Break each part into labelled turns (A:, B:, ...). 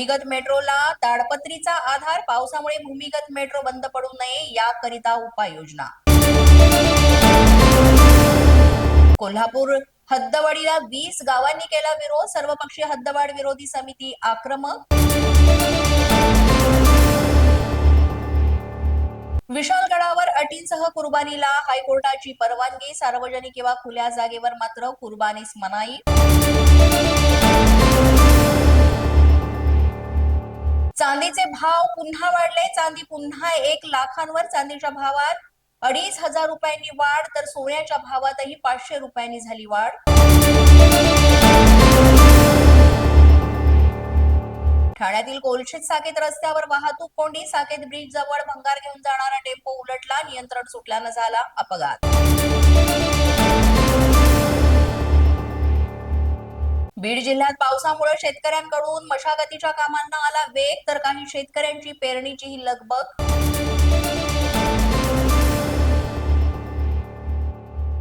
A: भूमिगत मेट्रोला ताडपत्रीचा आधार पावसामुळे भूमिगत मेट्रो बंद पडू नये याकरिता उपाययोजना. कोल्हापूर हद्दवाडीला वीस गावांनी केला विरोध सर्वपक्षीय हद्दवाड विरोधी समिती आक्रमक. विशालगडावर अटींसह कुर्बानीला हायकोर्टाची परवानगी सार्वजनिक किंवा खुल्या जागेवर मात्र कुर्बानीस मनाई. चांदीचे भाव पुन्हा वाढले. चांदी पुन्हा एक लाखांवर चांदीच्या भावात अडीच हजार रुपयांनी वाढ तर सोन्याच्या भावातही पाचशे रुपयांनी झाली वाढ. ठाण्यातील कोलशेत साकेत रस्त्यावर वाहतूक कोंडी साकेत ब्रिज जवळ भंगार घेऊन जाणारा टेम्पो उलटला नियंत्रण सुटल्यानं झाला अपघात. बीड जिल्ह्यात पावसामुळे शेतकऱ्यांकडून मशागतीच्या कामांना आला वेग तर काही शेतकऱ्यांची पेरणीचीही लगबग.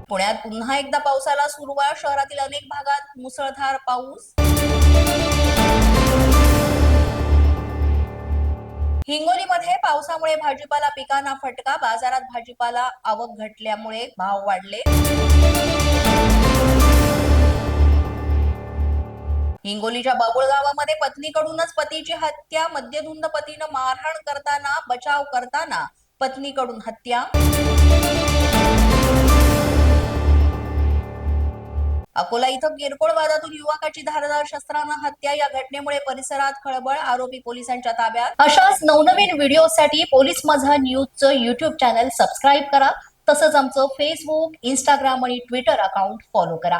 A: पुण्यात पुन्हा एकदा पावसाला सुरुवात शहरातील अनेक भागात मुसळधार पाऊस. हिंगोलीमध्ये पावसामुळे भाजीपाला पिकांना फटका. बाजारात भाजीपाला आवक घटल्यामुळे भाव वाढले. हिंगोलीच्या बाबुळ गावामध्ये पत्नीकडूनच पतीची हत्या मद्यधुंद पतीनं मारहाण करताना बचाव करताना पत्नीकडून हत्या. अकोला इथं किरकोळ वादातून युवकाची धारदार शस्त्रानं हत्या. या घटनेमुळे परिसरात खळबळ आरोपी पोलिसांच्या ताब्यात. अशाच नवनवीन व्हिडिओसाठी पोलीस माझा न्यूजचं युट्यूब चॅनल सबस्क्राईब करा. तसंच आमचं फेसबुक इंस्टाग्राम आणि ट्विटर अकाउंट फॉलो करा.